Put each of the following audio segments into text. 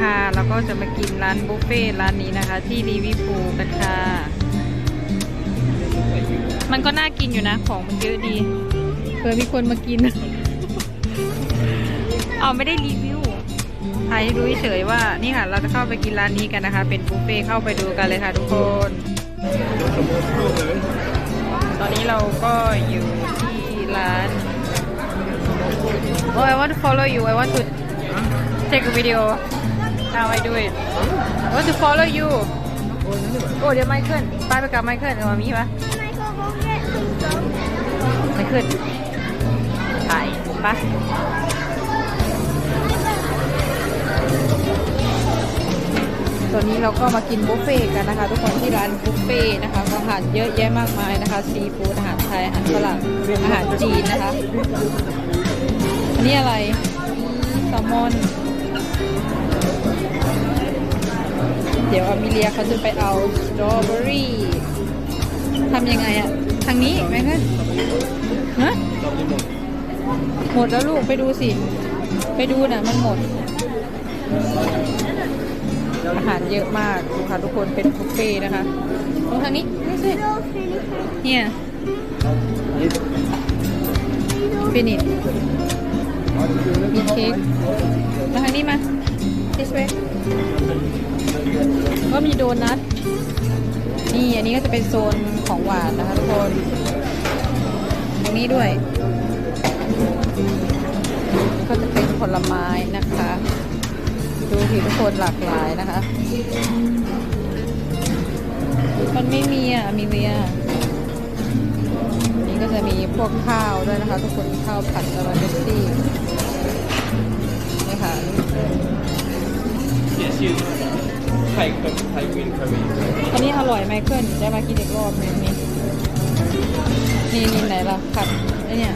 ค่ะเราก็จะมากินร้านบุฟเฟ่ร้านนี้นะคะ ที่รีวิพูกันค่ะ มันก็น่ากินอยู่นะ ของมันเยอะดีเผื่อมีคนมากิน เอาไม่ได้รีวิวถ่ายให้ดูเฉยว่านี่ค่ะ เราจะเข้าไปกินร้านนี้กันนะคะ เป็นบุฟเฟ่เข้าไปดูกันเลยค่ะทุกคน ตอนนี้เราก็อยู่ที่ร้าน Oh I want to follow you I want to take a video how I do it I want to follow you โอ้เดี๋ยวไมเคิลไปไปกับไมเคิลเอามามีปะไมเคิลถ่ายปะตอนนี้เราก็มากินบุฟเฟ่ต์กันนะคะ ทุกคนที่ร้านบุฟเฟ่ต์นะคะอาหารเยอะแยะมากมายนะคะซีฟู้ดอาหารไทยอาหารฝรั่งอาหารจีนนะคะอันนี้อะไรแซลมอน เดี๋ยวอามิเลียเขาจะไปเอาสตรอเบอรี่ทำยังไงอะทางนี้ไหมคะฮะหมดแล้วลูกไปดูสิ ไปดูน่ะมันหมด อาหารเยอะมากดูค่ะทุกคนเป็นบุฟเฟ่นะคะตรงทางนี้นี่สิเนี่ยฟินิชมีเค้กมาทางนี้มา this way ก็มีโดนัท นี่อันนี้ก็จะเป็นโซนของหวานนะคะทุกคนตรงนี้ด้วย ก็จะเป็นผลไม้นะคะ ดูสิทุกคนหลากหลายนะคะ มันไม่มีอะ มีเวียนี่ก็จะมีพวกข้าวด้วยนะคะ ทุกคนข้าวผัดสปาเกตตี้นี่ค่ะ Yes, you. Thai Thai green curry. อันนี้อร่อยไหมเคิลได้มากินอีกรอบนึงนี่นี่นี่ไหนล่ะผัดไอเนี่ย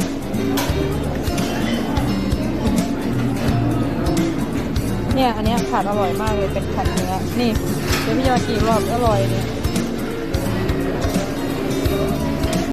เนี่ยอันเนี้ยผัดอร่อยมากเลยเป็นผัดเนื้อนี่เดี๋ยวพี่ยอกินอีกรอบอร่อยเนี่ย